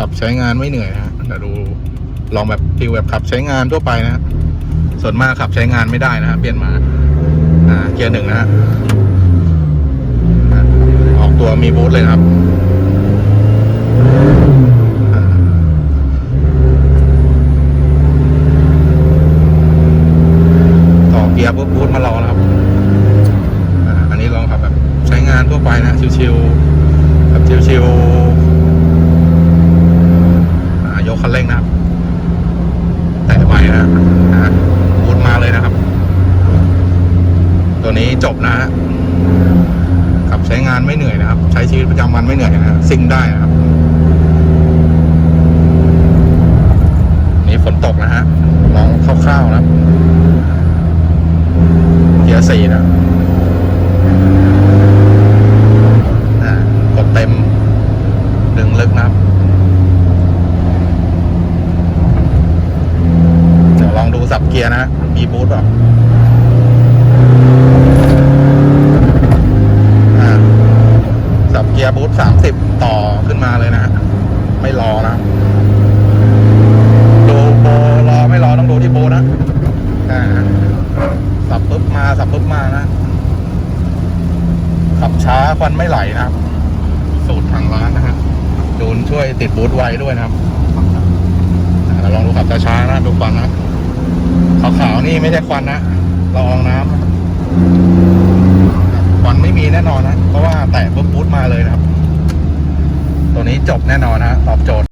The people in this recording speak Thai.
ขับใช้งานไม่เหนื่อยนะฮะเดี๋ยวดูลองแบบฟิลแบบขับใช้งานทั่วไปนะส่วนมากขับใช้งานไม่ได้นะเปลี่ยนมาอ่าเกียร์หนึ่งนะออกตัวมีบูทเลยครับต่อเกียร์ปุ๊บบูทมารอนะครับอันนี้ลองขับแบบใช้งานทั่วไปนะชิวๆแบบชิวๆอ่ายกคันเร่งนะครับ แต่ไวนะนะบูทมาเลยนะครับ ตัวนี้จบนะฮะขับใช้งานไม่เหนื่อยนะครับ ใช้ชีวิตประจำวันไม่เหนื่อยนะฮะซิ่งได้นะครับ นี่ฝนตกนะฮะมองคร่าวๆนะเกียร์สี่นะ อ่ากดเต็ม ดึงลึกนะครับ เดี๋ยวลองดู สับเกียร์นะ มีบูทเปล่าอ่าสับเกียร์บูทสามสิบต่อขึ้นมาเลยนะไม่รอนะ ดูโบรอไม่รอต้องดูที่โบนะอ่าสับปุ๊บมาสับปุ๊บมานะขับช้าควันไม่ไหลนะครับ สูตรทางร้านนะฮะจูนช่วยติดบูทไวด้วยนะครับเราลองดูขับช้าๆนะดูควันนะ ขาวๆนี่ไม่ใช่ควันนะละอองน้ำควันไม่มีแน่นอนนะ เพราะว่าแตะปุ๊บปุ๊บมาเลยนะครับ ตัวนี้จบแน่นอนนะตอบโจทย์